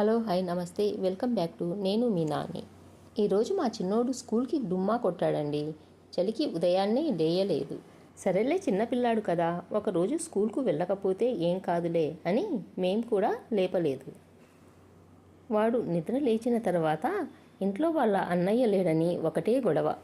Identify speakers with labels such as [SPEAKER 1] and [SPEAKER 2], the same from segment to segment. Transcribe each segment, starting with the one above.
[SPEAKER 1] Hello hi నమస్తే. Welcome back to నేను మీ నాని. ఈరోజు మా చిన్నోడు స్కూల్కి డుమ్మా కొట్టాడండి. చలికి ఉదయాన్నే లేయలేదు. సరేలే చిన్నపిల్లాడు కదా. ఒకరోజు స్కూల్కు వెళ్ళకపోతే ఏం కాదులే అని మేం కూడా లేపలేదు. వాడు నిద్ర లేచిన తర్వాత ఇంట్లో వాళ్ళ అన్నయ్య లేడని ఒకటే గొడవ.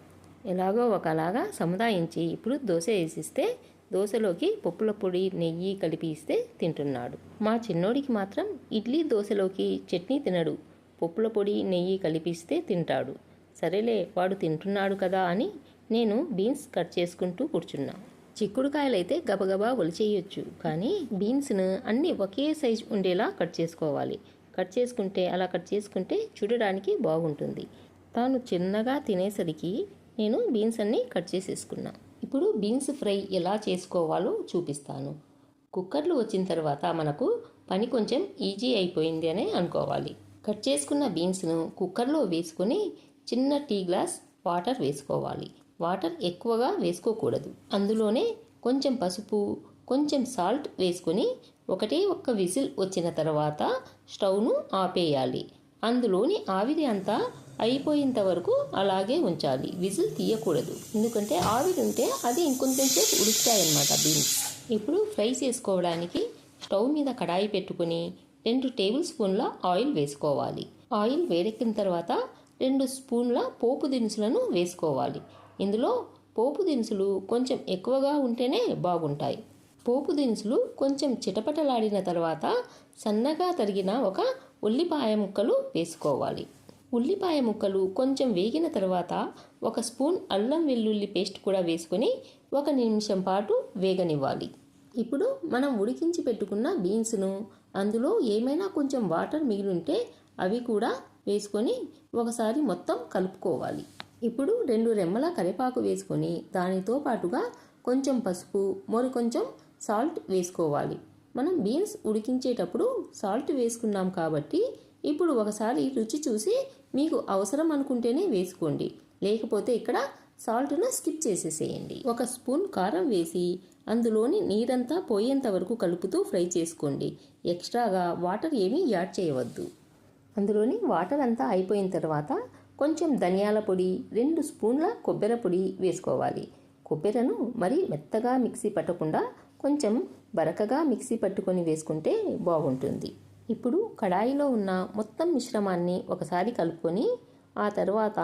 [SPEAKER 1] ఎలాగో ఒకలాగా సముదాయించి ఇప్పుడు దోశ వేసిస్తే దోశలోకి పప్పుల పొడి నెయ్యి కలిపి ఇస్తే తింటున్నాడు. మా చిన్నోడికి మాత్రం ఇడ్లీ దోశలోకి చట్నీ తినడు. పప్పుల పొడి నెయ్యి కలిపిస్తే తింటాడు. సరేలే వాడు తింటున్నాడు కదా అని నేను బీన్స్ కట్ చేసుకుంటూ కూర్చున్నా. చిక్కుడుకాయలైతే గబగబా ఒలిచేయొచ్చు కానీ బీన్స్ను అన్నీ ఒకే సైజ్ ఉండేలా కట్ చేసుకోవాలి. కట్ చేసుకుంటే అలా కట్ చేసుకుంటే చూడడానికి బాగుంటుంది. తాను చిన్నగా తినేసరికి నేను బీన్స్ అన్నీ కట్ చేసేసుకున్నా. ఇప్పుడు బీన్స్ ఫ్రై ఎలా చేసుకోవాలో చూపిస్తాను. కుక్కర్లు వచ్చిన తర్వాత మనకు పని కొంచెం ఈజీ అయిపోయింది అని అనుకోవాలి. కట్ చేసుకున్న బీన్స్ను కుక్కర్లో వేసుకొని చిన్న టీ గ్లాస్ వాటర్ వేసుకోవాలి. వాటర్ ఎక్కువగా వేసుకోకూడదు. అందులోనే కొంచెం పసుపు కొంచెం సాల్ట్ వేసుకొని ఒకటే ఒక్క విజిల్ వచ్చిన తర్వాత స్టవ్ను ఆపేయాలి. అందులోని ఆవిరి అంతా అయిపోయేంత వరకు అలాగే ఉంచాలి. విజిల్ తీయకూడదు. ఎందుకంటే ఆవిరి ఉంటే అది ఇంకొంచెం ఉడుకుతాయన్నమాట బీన్స్. ఇప్పుడు ఫ్రై చేసుకోవడానికి స్టవ్ మీద కడాయి పెట్టుకుని రెండు టేబుల్ స్పూన్ల ఆయిల్ వేసుకోవాలి. ఆయిల్ వేడెక్కిన తర్వాత రెండు స్పూన్ల పోపు దినుసులను వేసుకోవాలి. ఇందులో పోపు దినుసులు కొంచెం ఎక్కువగా ఉంటేనే బాగుంటాయి. పోపు దినుసులు కొంచెం చిటపటలాడిన తర్వాత సన్నగా తరిగిన ఒక ఉల్లిపాయ ముక్కలు వేసుకోవాలి. ఉల్లిపాయ ముక్కలు కొంచెం వేగిన తర్వాత ఒక స్పూన్ అల్లం వెల్లుల్లి పేస్ట్ కూడా వేసుకొని ఒక నిమిషం పాటు వేగనివ్వాలి. ఇప్పుడు మనం ఉడికించి పెట్టుకున్న బీన్స్ను అందులో ఏమైనా కొంచెం వాటర్ మిగిలింటే అవి కూడా వేసుకొని ఒకసారి మొత్తం కలుపుకోవాలి. ఇప్పుడు రెండు రెమ్మల కరివేపాకు వేసుకొని దానితో పాటుగా కొంచెం పసుపు మరి కొంచెం సాల్ట్ వేసుకోవాలి. మనం బీన్స్ ఉడికించేటప్పుడు సాల్ట్ వేసుకున్నాం కాబట్టి ఇప్పుడు ఒకసారి రుచి చూసి మీకు అవసరం అనుకుంటేనే వేసుకోండి. లేకపోతే ఇక్కడ సాల్ట్ను స్కిప్ చేసేసేయండి. ఒక స్పూన్ కారం వేసి అందులోని నీరంతా పోయేంత వరకు కలుపుతూ ఫ్రై చేసుకోండి. ఎక్స్ట్రాగా వాటర్ ఏమీ యాడ్ చేయవద్దు. అందులోని వాటర్ అంతా అయిపోయిన తర్వాత కొంచెం ధనియాల పొడి రెండు స్పూన్ల కొబ్బరి పొడి వేసుకోవాలి. కొబ్బెరను మరీ మెత్తగా మిక్సీ పట్టకుండా కొంచెం బరకగా మిక్సీ పట్టుకొని వేసుకుంటే బాగుంటుంది. ఇప్పుడు కడాయిలో ఉన్న మొత్తం మిశ్రమాన్ని ఒకసారి కలుపుకొని ఆ తర్వాత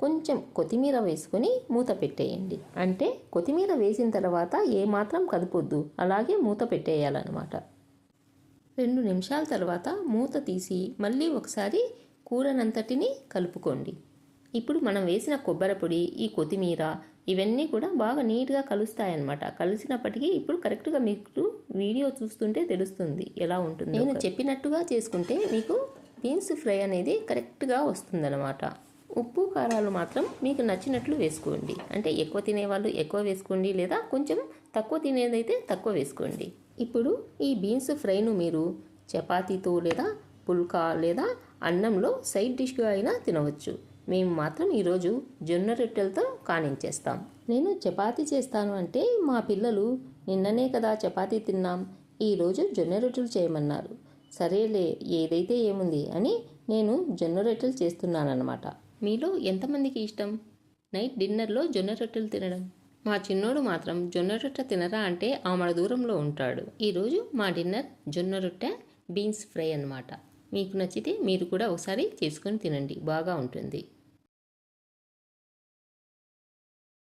[SPEAKER 1] కొంచెం కొత్తిమీర వేసుకొని మూత పెట్టేయండి. అంటే కొత్తిమీర వేసిన తర్వాత ఏమాత్రం కదపొద్దు అలాగే మూత పెట్టేయాలన్నమాట. రెండు నిమిషాల తర్వాత మూత తీసి మళ్ళీ ఒకసారి కూరనంతటిని కలుపుకోండి. ఇప్పుడు మనం వేసిన కొబ్బరి పొడి ఈ కొత్తిమీర ఇవన్నీ కూడా బాగా నీట్గా కలుస్తాయన్నమాట. కలిసినప్పటికీ ఇప్పుడు కరెక్ట్గా మీకు వీడియో చూస్తుంటే తెలుస్తుంది ఎలా ఉంటుంది. నేను చెప్పినట్టుగా చేసుకుంటే మీకు బీన్స్ ఫ్రై అనేది కరెక్ట్గా వస్తుందన్నమాట. ఉప్పు కారాలు మాత్రం మీకు నచ్చినట్లు వేసుకోండి. అంటే ఎక్కువ తినేవాళ్ళు ఎక్కువ వేసుకోండి లేదా కొంచెం తక్కువ తినేదైతే తక్కువ వేసుకోండి. ఇప్పుడు ఈ బీన్స్ ఫ్రైను మీరు చపాతీతో లేదా పుల్కా లేదా అన్నంలో సైడ్ డిష్గా అయినా తినవచ్చు. మేము మాత్రం ఈరోజు జొన్న రొట్టెలతో కానించేస్తాం. నేను చపాతీ చేస్తాను అంటే మా పిల్లలు నిన్ననే కదా చపాతీ తిన్నాం ఈరోజు జొన్న రొట్టెలు చేయమన్నారు. సరేలే ఏదైతే ఏముంది అని నేను జొన్న రొట్టెలు చేస్తున్నానన్నమాట. మీలో ఎంతమందికి ఇష్టం? నైట్ డిన్నర్లో జొన్న రొట్టెలు తినడం. మా చిన్నోడు మాత్రం జొన్న రొట్టె తినరా అంటే ఆమడ దూరంలో ఉంటాడు. ఈరోజు మా డిన్నర్ జొన్న రొట్టె బీన్స్ ఫ్రై అన్నమాట. మీకు నచ్చితే మీరు కూడా ఒకసారి చేసుకొని తినండి. బాగా ఉంటుంది.